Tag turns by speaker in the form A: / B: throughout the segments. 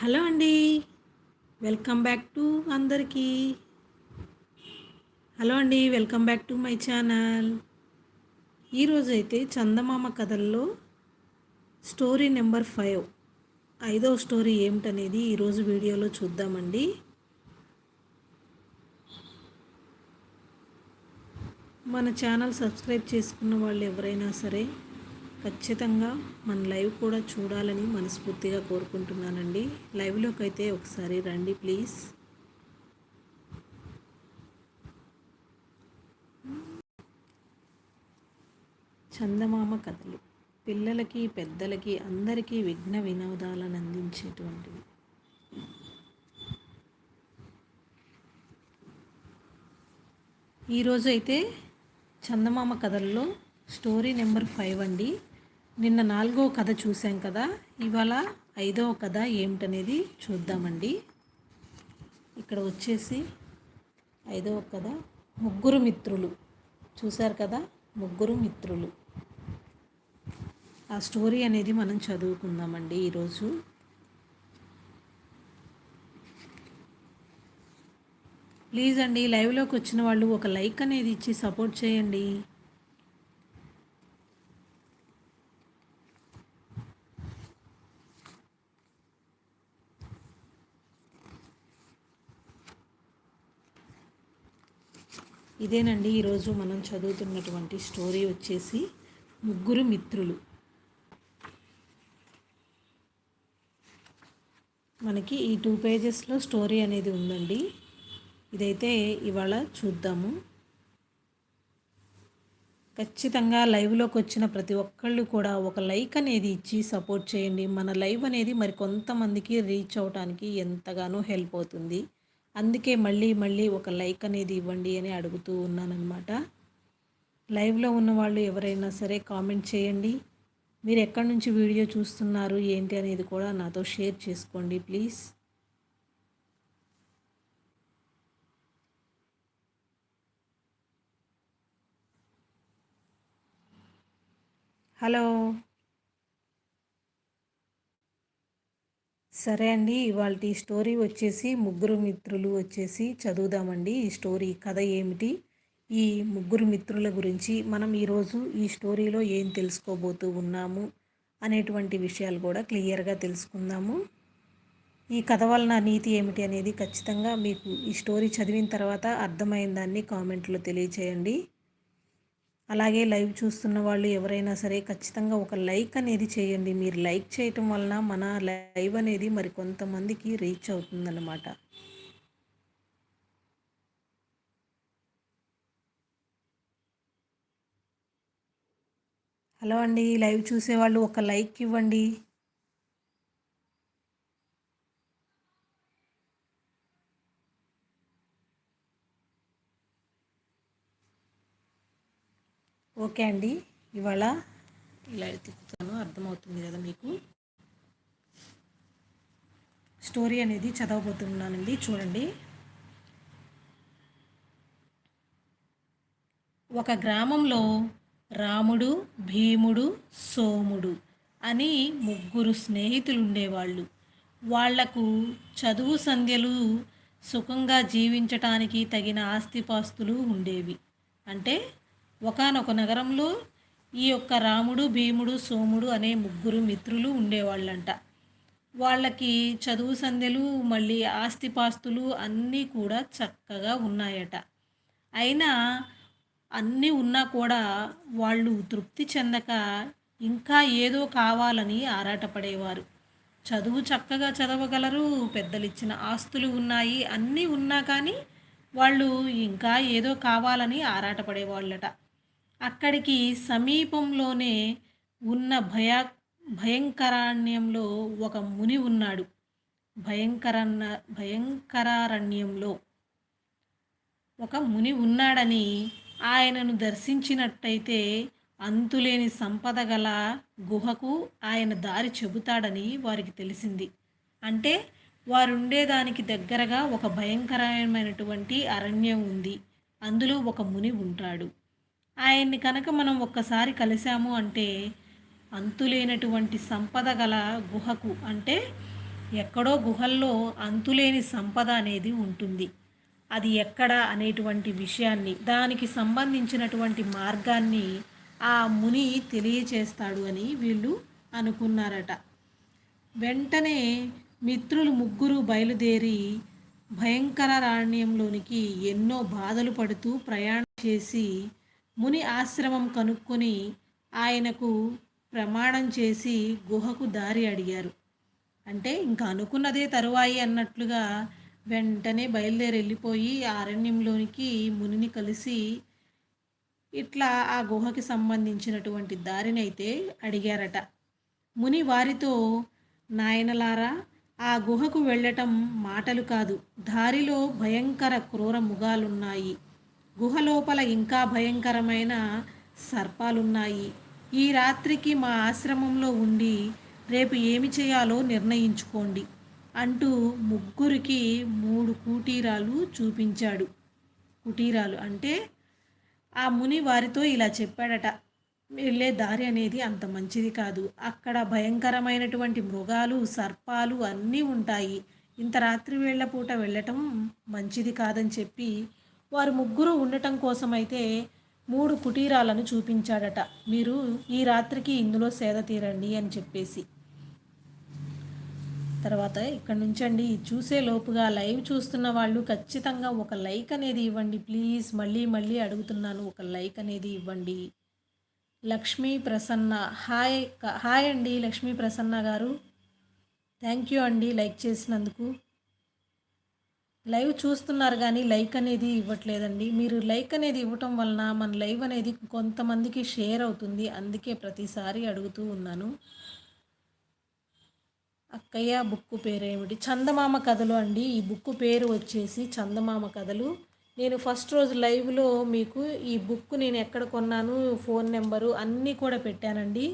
A: Hello అండి. Welcome back to అందరికీ. Hello అండి welcome back to my channel. ఈరోజు అయితే చందమామ కథల్లో స్టోరీ నెంబర్ ఫైవ్ ఐదవ స్టోరీ ఏమిటనేది ఈరోజు వీడియోలో చూద్దామండి. మన ఛానల్ సబ్స్క్రైబ్ చేసుకున్న వాళ్ళు ఎవరైనా సరే ఖచ్చితంగా మన లైవ్ కూడా చూడాలని మనస్ఫూర్తిగా కోరుకుంటున్నానండి. లైవ్లోకి అయితే ఒకసారి రండి ప్లీజ్. చందమామ కథలు. పిల్లలకి పెద్దలకి అందరికీ విఘ్న వినోదాలను అందించేటువంటివి. ఈరోజు అయితే చందమామ కథల్లో స్టోరీ నెంబర్ ఫైవ్ అండి. నిన్న నాలుగో కథ చూసాం కదా. ఇవాళ ఐదవ కథ ఏమిటనేది చూద్దామండి. ఇక్కడ వచ్చేసి ఐదవ కథ. ముగ్గురు మిత్రులు. చూశారు కదా? ముగ్గురు మిత్రులు. ఆ స్టోరీ అనేది మనం చదువుకుందామండి ఈరోజు. ప్లీజ్ అండి లైవ్లోకి వచ్చిన వాళ్ళు ఒక లైక్ అనేది ఇచ్చి సపోర్ట్ చేయండి. ఇదేనండి ఈరోజు మనం చదువుతున్నటువంటి స్టోరీ వచ్చేసి ముగ్గురు మిత్రులు. మనకి ఈ టూ పేజెస్లో స్టోరీ అనేది ఉందండి. ఇదైతే ఇవాళ చూద్దాము. ఖచ్చితంగా లైవ్లోకి వచ్చిన ప్రతి ఒక్కళ్ళు కూడా ఒక లైక్ అనేది ఇచ్చి సపోర్ట్ చేయండి. మన లైవ్ అనేది మరి కొంతమందికి రీచ్ అవడానికి ఎంతగానో హెల్ప్ అవుతుంది. అందుకే మళ్ళీ మళ్ళీ ఒక లైక్ అనేది ఇవ్వండి అని అడుగుతూ ఉన్నానన్నమాట. లైవ్లో ఉన్న వాళ్ళు ఎవరైనా సరే కామెంట్ చేయండి. మీరు ఎక్కడి నుంచి వీడియో చూస్తున్నారు ఏంటి అనేది కూడా నాతో షేర్ చేసుకోండి ప్లీజ్. హలో. సరే అండి ఇవాళ స్టోరీ వచ్చేసి ముగ్గురు మిత్రులు వచ్చేసి చదువుదామండి ఈ స్టోరీ. కథ ఏమిటి? ఈ ముగ్గురు మిత్రుల గురించి మనం ఈరోజు ఈ స్టోరీలో ఏం తెలుసుకోబోతూ ఉన్నాము అనేటువంటి విషయాలు కూడా క్లియర్గా తెలుసుకుందాము. ఈ కథ వలన నీతి ఏమిటి అనేది ఖచ్చితంగా మీకు ఈ స్టోరీ చదివిన తర్వాత అర్థమైన దాన్ని కామెంట్లో తెలియచేయండి. అలాగే లైవ్ చూస్తున్న వాళ్ళు ఎవరైనా సరే ఖచ్చితంగా ఒక లైక్ అనేది చేయండి. మీరు లైక్ చేయటం వలన మన లైవ్ అనేది మరి కొంతమందికి రీచ్ అవుతుందన్నమాట. హలో అండి లైవ్ చూసేవాళ్ళు ఒక లైక్ ఇవ్వండి. ఓకే అండి. ఇవాళ ఇలా తిప్పుతాను అర్థమవుతుంది కదా మీకు? స్టోరీ అనేది చదవబోతున్నానండి చూడండి. ఒక గ్రామంలో రాముడు భీముడు సోముడు అని ముగ్గురు స్నేహితులు ఉండేవాళ్ళు వాళ్ళకు చదువు సంధ్యలు సుఖంగా జీవించటానికి తగిన ఆస్తిపాస్తులు ఉండేవి. అంటే ఒకనొక నగరంలో ఈ యొక్క రాముడు భీముడు సోముడు అనే ముగ్గురు మిత్రులు ఉండేవాళ్ళంట. వాళ్ళకి చదువు సంధ్యలు మళ్ళీ ఆస్తిపాస్తులు అన్నీ కూడా చక్కగా ఉన్నాయట. అయినా అన్నీ ఉన్నా కూడా వాళ్ళు తృప్తి చెందక ఇంకా ఏదో కావాలని ఆరాటపడేవారు. చదువు చక్కగా చదవగలరు పెద్దలిచ్చిన ఆస్తులు ఉన్నాయి అన్నీ ఉన్నా కానీ వాళ్ళు ఇంకా ఏదో కావాలని ఆరాటపడేవాళ్ళట. అక్కడికి సమీపంలోనే ఉన్న భయ భయంకరణ్యంలో ఒక ముని ఉన్నాడు. భయంకర భయంకరారణ్యంలో ఒక ముని ఉన్నాడని ఆయనను దర్శించినట్టయితే అంతులేని సంపద గల గుహకు ఆయన దారి చెబుతాడని వారికి తెలిసింది. అంటే వారుండేదానికి దగ్గరగా ఒక భయంకరమైనటువంటి అరణ్యం ఉంది. అందులో ఒక ముని ఉంటాడు. ఆయన్ని కనుక మనం ఒక్కసారి కలిసాము అంటే అంతులేనటువంటి సంపద గల గుహకు అంటే ఎక్కడో గుహల్లో అంతులేని సంపద అనేది ఉంటుంది. అది ఎక్కడ అనేటువంటి విషయాన్ని దానికి సంబంధించినటువంటి మార్గాన్ని ఆ ముని తెలియచేస్తాడు అని వీళ్ళు అనుకున్నారట. వెంటనే మిత్రులు ముగ్గురు బయలుదేరి భయంకరారణ్యంలోనికి ఎన్నో బాధలు పడుతూ ప్రయాణం చేసి ముని ఆశ్రమం కనుక్కొని ఆయనకు ప్రమాణం చేసి గుహకు దారి అడిగారు. అంటే ఇంకా అనుకున్నదే తరువాయి అన్నట్లుగా వెంటనే బయలుదేరి వెళ్ళిపోయి అరణ్యంలోనికి మునిని కలిసి ఇట్లా ఆ గుహకి సంబంధించినటువంటి దారిని అయితే అడిగారట. ముని వారితో నాయనలారా ఆ గుహకు వెళ్ళటం మాటలు కాదు. దారిలో భయంకర క్రూర ముగాలున్నాయి. గుహలోపల ఇంకా భయంకరమైన సర్పాలున్నాయి. ఈ రాత్రికి మా ఆశ్రమంలో ఉండి రేపు ఏమి చేయాలో నిర్ణయించుకోండి అంటూ ముగ్గురికి మూడు కుటీరాలు చూపించాడు. కుటీరాలు అంటే ఆ ముని వారితో ఇలా చెప్పాడట వెళ్ళే దారి అనేది అంత మంచిది కాదు. అక్కడ భయంకరమైనటువంటి మృగాలు సర్పాలు అన్నీ ఉంటాయి. ఇంత రాత్రి వేళ్ళ పూట వెళ్ళటం మంచిది కాదని చెప్పి వారు ముగ్గురు ఉండటం కోసమైతే మూడు కుటీరాలను చూపించాడట. మీరు ఈ రాత్రికి ఇందులో సేద తీరండి అని చెప్పేసి. తర్వాత ఇక్కడ నుంచండి. చూసే లోపుగా లైవ్ చూస్తున్న వాళ్ళు ఖచ్చితంగా ఒక లైక్ అనేది ఇవ్వండి. ప్లీజ్ మళ్ళీ మళ్ళీ అడుగుతున్నాను. ఒక లైక్ అనేది ఇవ్వండి. లక్ష్మీ ప్రసన్న. హాయ్. హాయ్ అండి లక్ష్మీ ప్రసన్న గారు. థ్యాంక్ యూ అండి లైక్ చేసినందుకు. లైవ్ చూస్తున్నారు కానీ లైక్ అనేది ఇవ్వట్లేదండి. మీరు లైక్ అనేది ఇవ్వటం వలన మన లైవ్ అనేది కొంతమందికి షేర్ అవుతుంది. అందుకే ప్రతిసారి అడుగుతూ ఉన్నాను. అక్కయ్య బుక్ పేరేమిటి? చందమామ కథలు అండి. ఈ బుక్ పేరు వచ్చేసి చందమామ కథలు. నేను ఫస్ట్ రోజు లైవ్లో మీకు ఈ బుక్ నేను ఎక్కడ కొన్నాను ఫోన్ నెంబరు అన్నీ కూడా పెట్టానండి.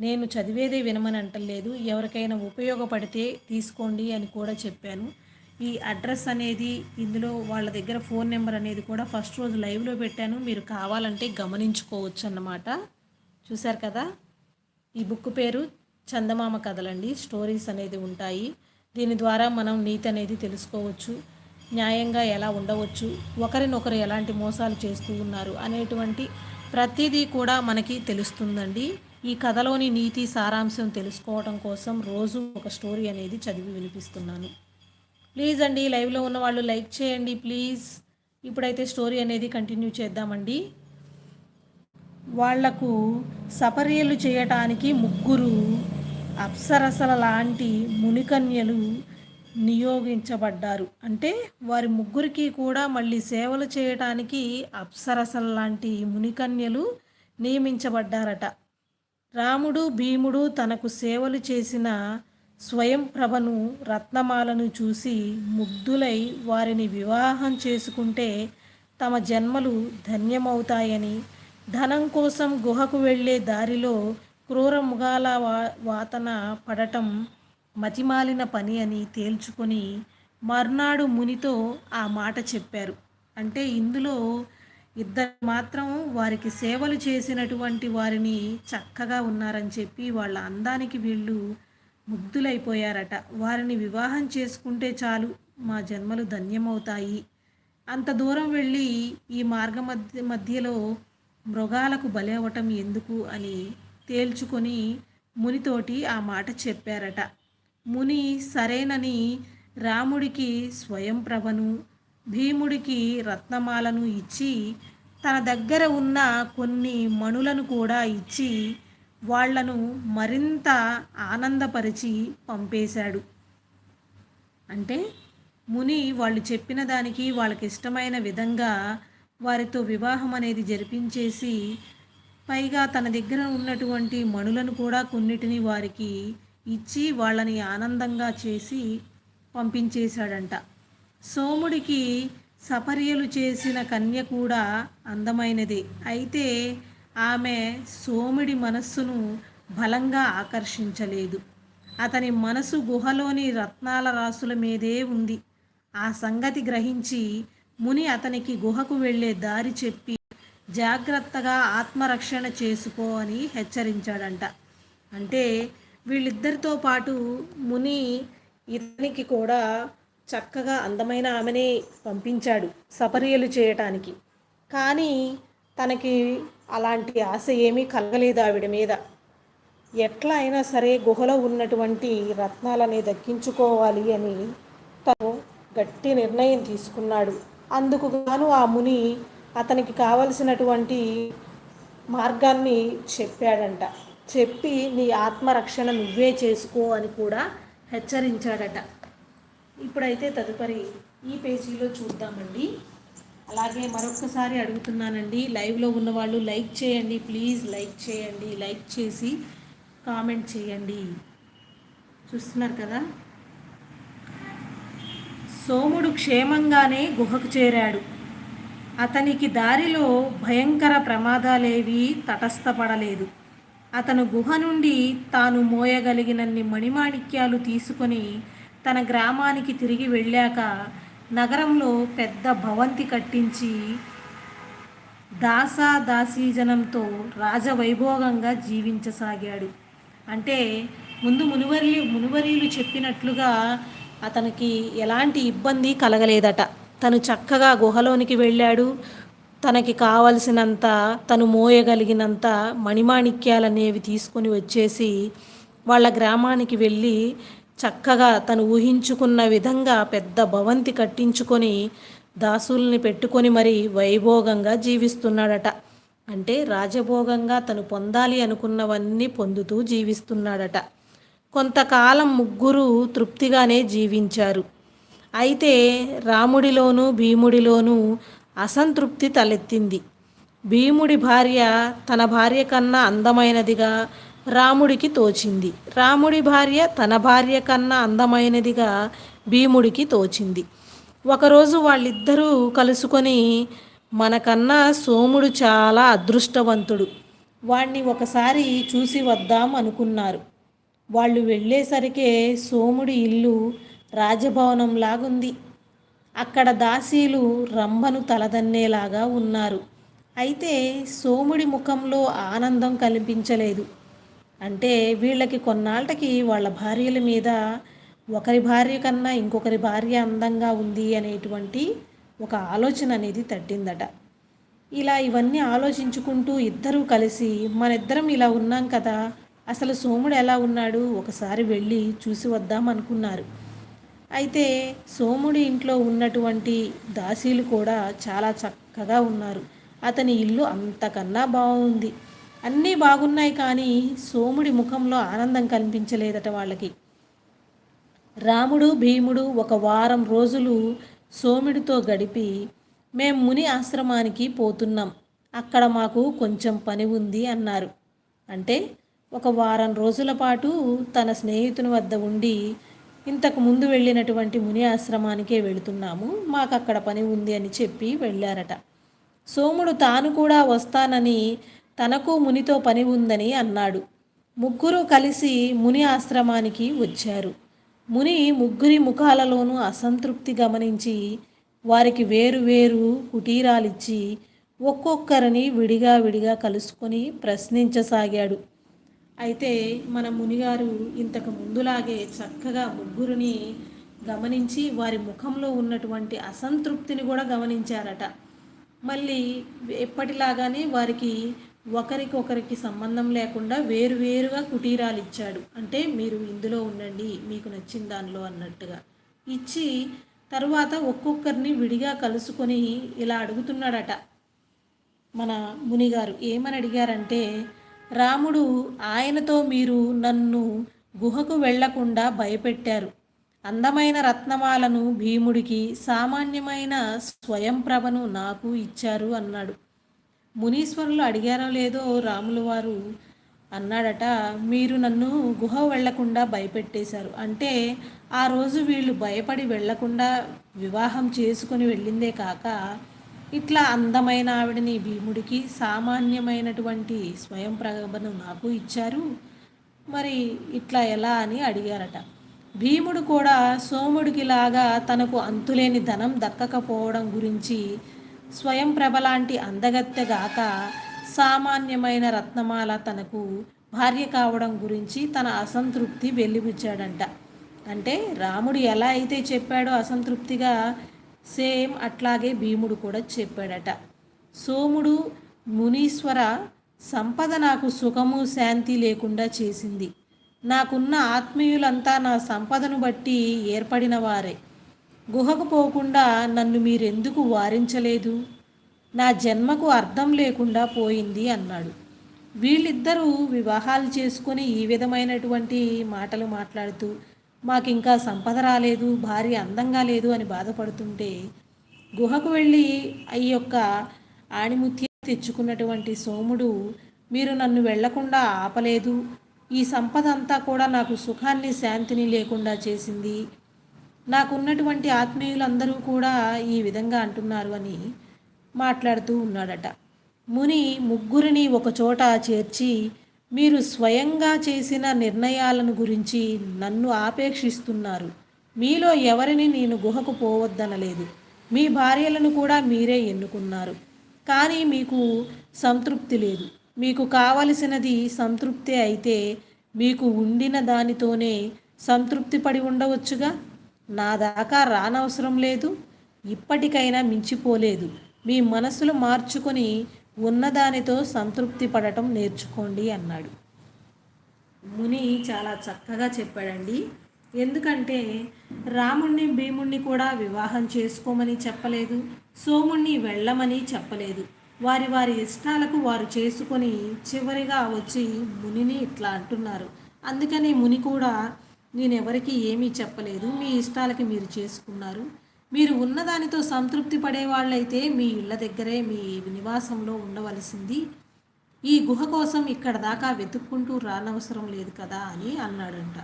A: నేను చదివేదే వినమని అంటలేదు ఎవరికైనా ఉపయోగపడితే తీసుకోండి అని కూడా చెప్పాను. ఈ అడ్రస్ అనేది ఇందులో వాళ్ళ దగ్గర ఫోన్ నెంబర్ అనేది కూడా ఫస్ట్ రోజు లైవ్లో పెట్టాను. మీరు కావాలంటే గమనించుకోవచ్చు అన్నమాట చూశారు కదా? ఈ బుక్ పేరు చందమామ కథలండి. స్టోరీస్ అనేది ఉంటాయి. దీని ద్వారా మనం నీతి అనేది తెలుసుకోవచ్చు. న్యాయంగా ఎలా ఉండవచ్చు. ఒకరినొకరు ఎలాంటి మోసాలు చేస్తూ ఉన్నారు అనేటువంటి ప్రతిదీ కూడా మనకి తెలుస్తుందండి. ఈ కథలోని నీతి సారాంశం తెలుసుకోవడం కోసం రోజు ఒక స్టోరీ అనేది చదివి వినిపిస్తున్నాను. ప్లీజ్ అండి లైవ్లో ఉన్న వాళ్ళు లైక్ చేయండి ప్లీజ్. ఇప్పుడైతే స్టోరీ అనేది కంటిన్యూ చేద్దామండి. వాళ్ళకు సపర్యలు చేయటానికి ముగ్గురు అప్సరసల లాంటి మునికన్యలు నియోగించబడ్డారు. అంటే వారి ముగ్గురికి కూడా మళ్ళీ సేవలు చేయటానికి అప్సరసల లాంటి మునికన్యలు నియమించబడ్డారట. రాముడు భీముడు తనకు సేవలు చేసిన స్వయం ప్రభను రత్నమాలను చూసి ముగ్ధులై వారిని వివాహం చేసుకుంటే తమ జన్మలు ధన్యమవుతాయని ధనం కోసం గుహకు వెళ్ళే దారిలో క్రూర మృగాల వా వాతన పడటం మతిమాలిన పని అని తేల్చుకొని మర్నాడు మునితో ఆ మాట చెప్పారు. అంటే ఇందులో ఇద్దరు మాత్రం వారికి సేవలు చేసినటువంటి వారిని చక్కగా ఉన్నారని చెప్పి వాళ్ళ అందానికి వీళ్ళు ముగ్ధులైపోయారట. వారిని వివాహం చేసుకుంటే చాలు మా జన్మలు ధన్యమవుతాయి. అంత దూరం వెళ్ళి ఈ మార్గ మధ్య మధ్యలో మృగాలకు బలవటం ఎందుకు అని తేల్చుకొని మునితోటి ఆ మాట చెప్పారట. ముని సరేనని రాముడికి స్వయంప్రభను భీముడికి రత్నమాలను ఇచ్చి తన దగ్గర ఉన్న కొన్ని మణులను కూడా ఇచ్చి వాళ్ళను మరింత ఆనందపరిచి పంపేశాడు. అంటే ముని వాళ్ళు చెప్పిన దానికి వాళ్ళకి ఇష్టమైన విధంగా వారితో వివాహం అనేది జరిపించేసి పైగా తన దగ్గర ఉన్నటువంటి మణులను కూడా కొన్నిటిని వారికి ఇచ్చి వాళ్ళని ఆనందంగా చేసి పంపించేశాడంట. సోముడికి సపర్యలు చేసిన కన్య కూడా అందమైనదే. అయితే ఆమె సోముడి మనస్సును బలంగా ఆకర్షించలేదు. అతని మనసు గుహలోని రత్నాల రాసుల మీదే ఉంది. ఆ సంగతి గ్రహించి ముని అతనికి గుహకు వెళ్ళే దారి చెప్పి జాగ్రత్తగా ఆత్మరక్షణ చేసుకో అని హెచ్చరించాడంట. అంటే వీళ్ళిద్దరితో పాటు ముని ఇతనికి కూడా చక్కగా అందమైన ఆమెనే పంపించాడు సపర్యలు చేయటానికి. కానీ తనకి అలాంటి ఆశ ఏమీ కలగలేదు ఆవిడ మీద. ఎట్లా అయినా సరే గుహలో ఉన్నటువంటి రత్నాలని దక్కించుకోవాలి అని తను గట్టి నిర్ణయం తీసుకున్నాడు. అందుకు గాను ఆ ముని అతనికి కావలసినటువంటి మార్గాన్ని చెప్పాడంట. చెప్పి నీ ఆత్మరక్షణ నువ్వే చేసుకో అని కూడా హెచ్చరించాడట. ఇప్పుడైతే తదుపరి ఈ పేజీలో చూద్దామండి. అలాగే మరొకసారి అడుగుతున్నానండి లైవ్లో ఉన్నవాళ్ళు లైక్ చేయండి ప్లీజ్ లైక్ చేయండి లైక్ చేసి కామెంట్ చేయండి. చూస్తున్నారు కదా? సోముడు క్షేమంగానే గుహకు చేరాడు. అతనికి దారిలో భయంకర ప్రమాదాలేవి తటస్థపడలేదు. అతను గుహ నుండి తాను మోయగలిగినన్ని మణిమాణిక్యాలు తీసుకొని తన గ్రామానికి తిరిగి వెళ్ళాక నగరంలో పెద్ద భవంతి కట్టించి దాసాదాసీజనంతో రాజవైభోగంగా జీవించసాగాడు. అంటే ముందు మునివరి మునివరీలు చెప్పినట్లుగా అతనికి ఎలాంటి ఇబ్బంది కలగలేదట. తను చక్కగా గుహలోనికి వెళ్ళాడు. తనకి కావలసినంత తను మోయగలిగినంత మణిమాణిక్యాలనేవి తీసుకొని వచ్చేసి వాళ్ళ గ్రామానికి వెళ్ళి చక్కగా తను ఊహించుకున్న విధంగా పెద్ద భవంతి కట్టించుకొని దాసుల్ని పెట్టుకొని మరి వైభోగంగా జీవిస్తున్నాడట. అంటే రాజభోగంగా తను పొందాలి అనుకున్నవన్నీ పొందుతూ జీవిస్తున్నాడట. కొంతకాలం ముగ్గురు తృప్తిగానే జీవించారు. అయితే రాముడిలోనూ భీముడిలోనూ అసంతృప్తి తలెత్తింది. భీముడి భార్య తన భార్య కన్నా అందమైనదిగా రాముడికి తోచింది. రాముడి భార్య తన భార్య కన్నా అందమైనదిగా భీముడికి తోచింది. ఒకరోజు వాళ్ళిద్దరూ కలుసుకొని మనకన్నా సోముడు చాలా అదృష్టవంతుడు. వాణ్ణి ఒకసారి చూసి వద్దాం అనుకున్నారు. వాళ్ళు వెళ్ళేసరికే సోముడి ఇల్లు రాజభవనంలాగుంది అక్కడ దాసీలు రంభను తలదన్నేలాగా ఉన్నారు. అయితే సోముడి ముఖంలో ఆనందం కనిపించలేదు. అంటే వీళ్ళకి కొన్నాళ్ళకి వాళ్ళ భార్యల మీద ఒకరి భార్య కన్నా ఇంకొకరి భార్య అందంగా ఉంది అనేటువంటి ఒక ఆలోచన అనేది తట్టిందట. ఇలా ఇవన్నీ ఆలోచించుకుంటూ ఇద్దరూ కలిసి మనిద్దరం ఇలా ఉన్నాం కదా అసలు సోముడు ఎలా ఉన్నాడు? ఒకసారి వెళ్ళి చూసి వద్దాం అనుకున్నారు. అయితే సోముడి ఇంట్లో ఉన్నటువంటి దాసీలు కూడా చాలా చక్కగా ఉన్నారు. అతని ఇల్లు అంతకన్నా బాగుంది. అన్నీ బాగున్నాయి కానీ సోముడి ముఖంలో ఆనందం కనిపించలేదట వాళ్ళకి. రాముడు భీముడు ఒక వారం రోజులు సోముడితో గడిపి మేం ముని ఆశ్రమానికి పోతున్నాం. అక్కడ మాకు కొంచెం పని ఉంది అన్నారు. అంటే ఒక వారం రోజుల పాటు తన స్నేహితుని వద్ద ఉండి ఇంతకు ముందు వెళ్ళినటువంటి ముని ఆశ్రమానికే వెళుతున్నాము మాకు అక్కడ పని ఉంది అని చెప్పి వెళ్ళారట. సోముడు తాను కూడా వస్తానని తనకు మునితో పని ఉందని అన్నాడు. ముగ్గురు కలిసి ముని ఆశ్రమానికి వచ్చారు. ముని ముగ్గురి ముఖాలలోనూ అసంతృప్తి గమనించి వారికి వేరు వేరు కుటీరాలిచ్చి ఒక్కొక్కరిని విడిగా విడిగా కలుసుకొని ప్రశ్నించసాగాడు. అయితే మన మునిగారు ఇంతకు ముందులాగే చక్కగా ముగ్గురిని గమనించి వారి ముఖంలో ఉన్నటువంటి అసంతృప్తిని కూడా గమనించారట. మళ్ళీ ఎప్పటిలాగానే వారికి ఒకరికొకరికి సంబంధం లేకుండా వేరువేరుగా కుటీరాలు ఇచ్చాడు అంటే మీరు ఇందులో ఉండండి మీకు నచ్చిన దానిలో అన్నట్టుగా. ఇచ్చి తరువాత ఒక్కొక్కరిని విడిగా కలుసుకొని ఇలా అడుగుతున్నాడట మన మునిగారు. ఏమని అడిగారంటే రాముడు ఆయనతో మీరు నన్ను గుహకు వెళ్ళకుండా భయపెట్టారు. అందమైన రత్నమాలను భీముడికి సామాన్యమైన స్వయంప్రభను నాకు ఇచ్చారు అన్నాడు. మునీశ్వరులు అడిగారో లేదో రాములు వారు అన్నాడట మీరు నన్ను గుహ వెళ్ళకుండా భయపెట్టేశారు. అంటే ఆ రోజు వీళ్ళు భయపడి వెళ్ళకుండా వివాహం చేసుకుని వెళ్ళిందే కాక ఇట్లా అందమైన ఆవిడని భీముడికి సామాన్యమైనటువంటి స్వయం ప్రగభను నాకు ఇచ్చారు. మరి ఇట్లా ఎలా అని అడిగారట. భీముడు కూడా సోముడికి లాగా తనకు అంతులేని ధనం దక్కకపోవడం గురించి స్వయం ప్రభలాంటి అందగత్తెగాక సామాన్యమైన రత్నమాల తనకు భార్య కావడం గురించి తన అసంతృప్తి వెలిబుచ్చాడంట. అంటే రాముడు ఎలా అయితే చెప్పాడో అసంతృప్తిగా సేమ్ అట్లాగే భీముడు కూడా చెప్పాడట. సోముడు మునీశ్వర సంపద నాకు సుఖము శాంతి లేకుండా చేసింది. నాకున్న ఆత్మీయులంతా నా సంపదను బట్టి ఏర్పడిన వారే. గుహకు పోకుండా నన్ను మీరెందుకు వారించలేదు? నా జన్మకు అర్థం లేకుండా పోయింది అన్నాడు. వీళ్ళిద్దరూ వివాహాలు చేసుకొని ఈ విధమైనటువంటి మాటలు మాట్లాడుతూ మాకు ఇంకా సంపద రాలేదు భార్య అందంగా లేదు అని బాధపడుతుంటే గుహకు వెళ్ళి ఈ యొక్క ఆణిముత్యం తెచ్చుకున్నటువంటి సోముడు మీరు నన్ను వెళ్ళకుండా ఆపలేదు. ఈ సంపద అంతా కూడా నాకు సుఖాన్ని శాంతిని లేకుండా చేసింది. నాకున్నటువంటి ఆత్మీయులందరూ కూడా ఈ విధంగా అంటున్నారు అని మాట్లాడుతూ ఉన్నాడట. ముని ముగ్గురిని ఒకచోట చేర్చి మీరు స్వయంగా చేసిన నిర్ణయాలను గురించి నన్ను ఆపేక్షిస్తున్నారు. మీలో ఎవరిని నేను గుహకు పోవద్దనలేదు. మీ భార్యలను కూడా మీరే ఎన్నుకున్నారు. కానీ మీకు సంతృప్తి లేదు. మీకు కావలసినది సంతృప్తి అయితే మీకు ఉండిన దానితోనే సంతృప్తి పడి ఉండవచ్చుగా? నా దాకా రానవసరం లేదు ఇప్పటికైనా మించిపోలేదు. మీ మనసులు మార్చుకొని ఉన్నదానితో సంతృప్తి పడటం నేర్చుకోండి అన్నాడు. ముని చాలా చక్కగా చెప్పాడండి. ఎందుకంటే రాముణ్ణి భీముణ్ణి కూడా వివాహం చేసుకోమని చెప్పలేదు సోముణ్ణి వెళ్ళమని చెప్పలేదు. వారి వారి ఇష్టాలకు వారు చేసుకొని చివరిగా వచ్చి మునిని ఇట్లా అంటున్నారు. అందుకని ముని కూడా నేను ఎవరికి ఏమీ చెప్పలేదు. మీ ఇష్టాలకి మీరు చేసుకున్నారు. మీరు ఉన్నదానితో సంతృప్తి పడేవాళ్ళైతే మీ ఇళ్ళ దగ్గరే మీ నివాసంలో ఉండవలసింది. ఈ గుహ కోసం ఇక్కడ దాకా వెతుక్కుంటూ రానవసరం లేదు కదా అని అన్నాడంట.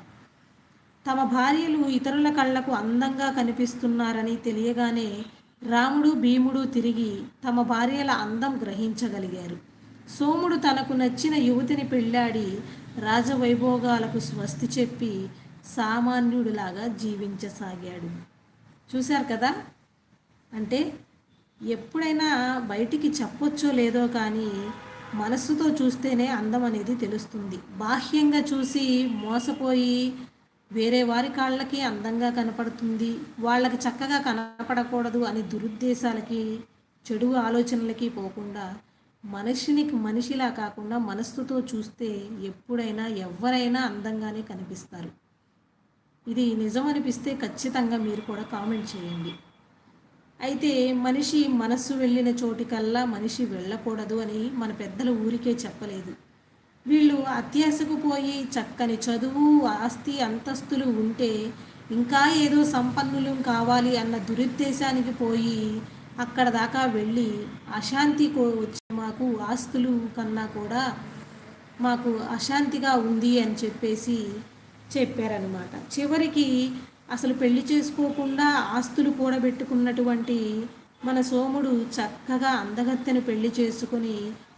A: తమ భార్యలు ఇతరుల కళ్ళకు అందంగా కనిపిస్తున్నారని తెలియగానే రాముడు భీముడు తిరిగి తమ భార్యల అందం గ్రహించగలిగారు. సోముడు తనకు నచ్చిన యువతిని పెళ్ళాడి రాజవైభోగాలకు స్వస్తి చెప్పి సామాన్యుడిలాగా జీవించసాగాడు. చూశారు కదా? అంటే ఎప్పుడైనా బయటికి చెప్పొచ్చో లేదో కానీ మనస్సుతో చూస్తేనే అందం అనేది తెలుస్తుంది. బాహ్యంగా చూసి మోసపోయి వేరే వారి కాళ్ళకి అందంగా కనపడుతుంది. వాళ్ళకి చక్కగా కనపడకూడదు అని దురుద్దేశాలకి చెడు ఆలోచనలకి పోకుండా మనిషినికి మనిషిలా కాకుండా మనస్సుతో చూస్తే ఎప్పుడైనా ఎవరైనా అందంగానే కనిపిస్తారు. ఇది నిజం అనిపిస్తే ఖచ్చితంగా మీరు కూడా కామెంట్ చేయండి. అయితే మనిషి మనస్సు వెళ్ళిన చోటికల్లా మనిషి వెళ్ళకూడదు అని మన పెద్దల ఊరికే చెప్పలేదు. వీళ్ళు అత్యాశకు పోయి చక్కని చదువు ఆస్తి అంతస్తులు ఉంటే ఇంకా ఏదో సంపన్నులు కావాలి అన్న దురుద్దేశానికి పోయి అక్కడ దాకా వెళ్ళి అశాంతి వచ్చి మాకు ఆస్తులు కన్నా కూడా మాకు అశాంతిగా ఉంది అని చెప్పేసి చెప్పారనమాట చివరికి అసలు పెళ్ళి చేసుకోకుండా ఆస్తులు కూడబెట్టుకున్నటువంటి మన సోముడు చక్కగా అందగత్తెను పెళ్ళి చేసుకుని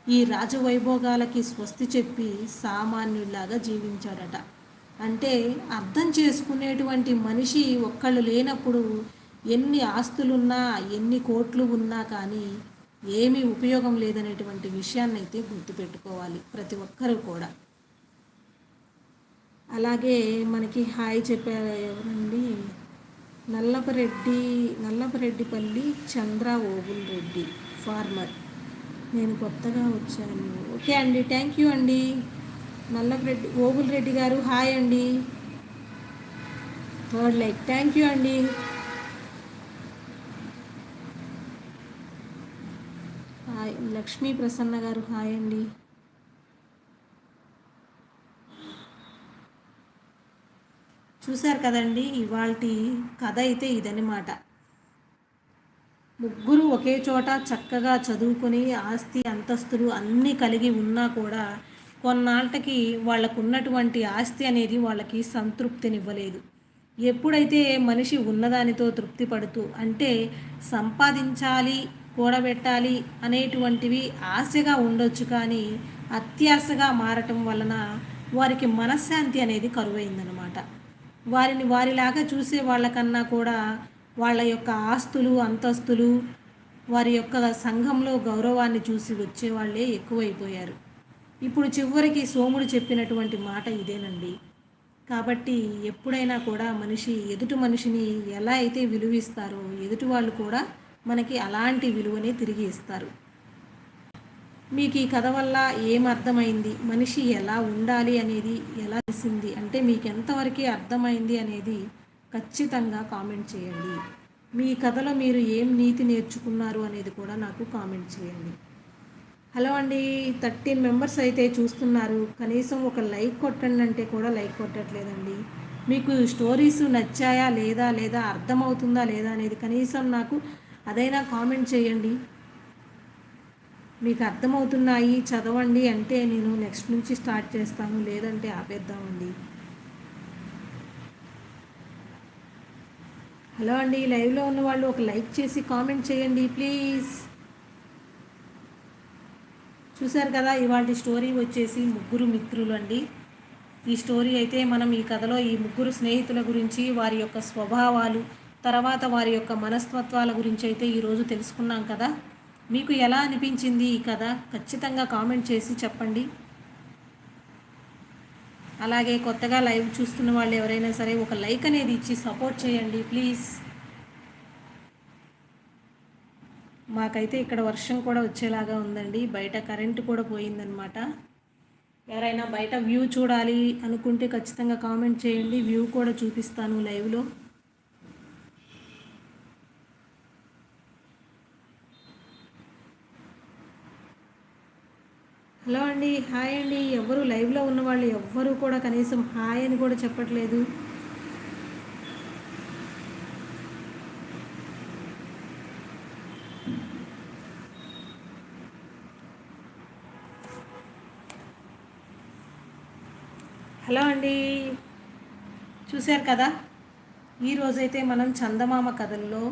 A: ఈ రాజవైభోగాలకి స్వస్తి చెప్పి సామాన్యుడిలాగా జీవించాడట. అంటే అర్థం చేసుకునేటువంటి మనిషి ఒక్కళ్ళు లేనప్పుడు ఎన్ని ఆస్తులున్నా ఎన్ని కోట్లు ఉన్నా కానీ ఏమీ ఉపయోగం లేదనేటువంటి విషయాన్ని అయితే గుర్తుపెట్టుకోవాలి ప్రతి ఒక్కరూ కూడా. అలాగే మనకి హాయ్ చెప్పారు ఎవరండి నల్లపరెడ్డి నల్లపరెడ్డిపల్లి చంద్ర ఓబుల్ రెడ్డి ఫార్మర్. నేను కొత్తగా వచ్చాను. ఓకే అండి థ్యాంక్ యూ అండి. నల్లపరెడ్డి ఓబుల్ రెడ్డి గారు హాయ్ అండి. థర్డ్ లైక్ థ్యాంక్ యూ అండి. హాయ్ లక్ష్మీ ప్రసన్న గారు హాయ్ అండి. చూశారు కదండి ఇవాళ కథ అయితే ఇదనమాట ముగ్గురు ఒకే చోట చక్కగా చదువుకొని ఆస్తి అంతస్తులు అన్నీ కలిగి ఉన్నా కూడా కొన్నాళ్ళకి వాళ్ళకు ఉన్నటువంటి ఆస్తి అనేది వాళ్ళకి సంతృప్తినివ్వలేదు. ఎప్పుడైతే మనిషి ఉన్నదానితో తృప్తి పడుతూ అంటే సంపాదించాలి కూడబెట్టాలి అనేటువంటివి ఆశగా ఉండొచ్చు కానీ అత్యాశగా మారటం వలన వారికి మనశ్శాంతి అనేది కరువైందనమాట వారిని వారిలాగా చూసే వాళ్ళకన్నా కూడా వాళ్ళ యొక్క ఆస్తులు అంతస్తులు వారి యొక్క సంఘంలో గౌరవాన్ని చూసి వచ్చేవాళ్ళే ఎక్కువైపోయారు. ఇప్పుడు చివరికి సోముడు చెప్పినటువంటి మాట ఇదేనండి. కాబట్టి ఎప్పుడైనా కూడా మనిషి ఎదుటి మనిషిని ఎలా అయితే విలువిస్తారో ఎదుటి వాళ్ళు కూడా మనకి అలాంటి విలువనే తిరిగి ఇస్తారు. మీకు ఈ కథ వల్ల ఏం అర్థమైంది? మనిషి ఎలా ఉండాలి అనేది ఎలా తెలిసింది? అంటే మీకు ఎంతవరకు అర్థమైంది అనేది ఖచ్చితంగా కామెంట్ చేయండి. మీ కథలో మీరు ఏం నీతి నేర్చుకున్నారు అనేది కూడా నాకు కామెంట్ చేయండి. హలో అండి థర్టీన్ మెంబర్స్ అయితే చూస్తున్నారు. కనీసం ఒక లైక్ కొట్టండి అంటే కూడా లైక్ కొట్టట్లేదండి. మీకు స్టోరీస్ నచ్చాయా లేదా లేదా అర్థమవుతుందా లేదా అనేది కనీసం నాకు అదైనా కామెంట్ చేయండి. మీకు అర్థమవుతున్నాయి చదవండి అంటే నేను నెక్స్ట్ నుంచి స్టార్ట్ చేస్తాను లేదంటే ఆపేద్దామండి. హలో అండి లైవ్లో ఉన్న వాళ్ళు ఒక లైక్ చేసి కామెంట్ చేయండి ప్లీజ్ చూశారు కదా ఇవాళ స్టోరీ వచ్చేసి ముగ్గురు మిత్రులు అండి. ఈ స్టోరీ అయితే మనం ఈ కథలో ఈ ముగ్గురు స్నేహితుల గురించి వారి యొక్క స్వభావాలు తర్వాత వారి యొక్క మనస్తత్వాల గురించి అయితే ఈరోజు తెలుసుకున్నాం కదా. మీకు ఎలా అనిపించింది ఈ కథ? ఖచ్చితంగా కామెంట్ చేసి చెప్పండి. అలాగే కొత్తగా లైవ్ చూస్తున్న వాళ్ళు ఎవరైనా సరే ఒక లైక్ అనేది ఇచ్చి సపోర్ట్ చేయండి ప్లీజ్. మాకైతే ఇక్కడ వర్షం కూడా వచ్చేలాగా ఉందండి. బయట కరెంటు కూడా పోయిందనమాట ఎవరైనా బయట వ్యూ చూడాలి అనుకుంటే ఖచ్చితంగా కామెంట్ చేయండి. వ్యూ కూడా చూపిస్తాను లైవ్లో. హలో అండి హాయ్ అండి. ఎవరు లైవ్లో ఉన్న వాళ్ళు ఎవ్వరూ కూడా కనీసం హాయ్ అని కూడా చెప్పట్లేదు. హలో అండి. చూశారు కదా? ఈరోజైతే మనం చందమామ కథల్లో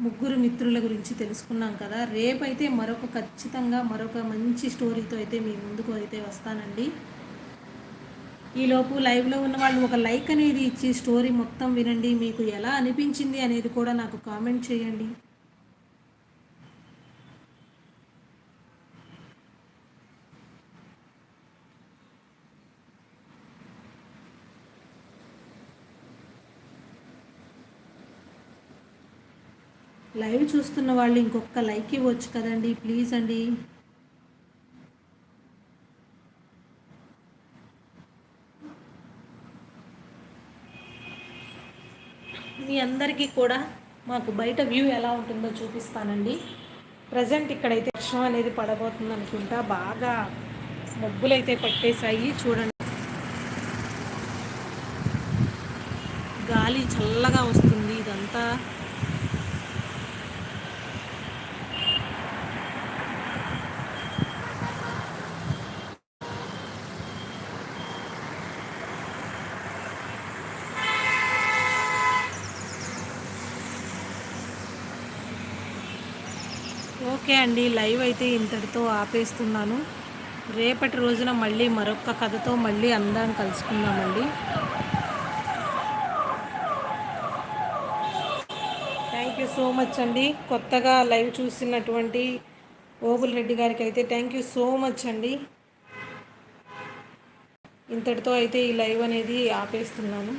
A: ముగ్గురు మిత్రుల గురించి తెలుసుకున్నాం కదా. రేపైతే మరొక ఖచ్చితంగా మరొక మంచి స్టోరీతో అయితే మీ ముందుకు అయితే వస్తానండి. ఈలోపు లైవ్లో ఉన్న వాళ్ళు ఒక లైక్ అనేది ఇచ్చి స్టోరీ మొత్తం వినండి. మీకు ఎలా అనిపించింది అనేది కూడా నాకు కామెంట్ చేయండి. లైవ్ చూస్తున్న వాళ్ళు ఇంకొక లైక్ ఇవ్వచ్చు కదండి ప్లీజ్ అండి. మీ అందరికీ కూడా మాకు బయట వ్యూ ఎలా ఉంటుందో చూపిస్తానండి. ప్రజెంట్ ఇక్కడైతే వర్షం అనేది పడబోతుంది అనుకుంటా బాగా మబ్బులైతే పట్టేశాయి చూడండి. గాలి చల్లగా వస్తుంది ఇదంతా ఓకే అండి లైవ్ అయితే ఇంతటితో ఆపేస్తున్నాను. రేపటి రోజున మళ్ళీ మరొక కథతో మళ్ళీ అందరం కలుసుకుందామండి. థ్యాంక్ యూ సో మచ్ అండి. కొత్తగా లైవ్ చూసినటువంటి ఓగుల్ రెడ్డి గారికి అయితే థ్యాంక్ యూ సో మచ్ అండి. ఇంతటితో అయితే ఈ లైవ్ అనేది ఆపేస్తున్నాను.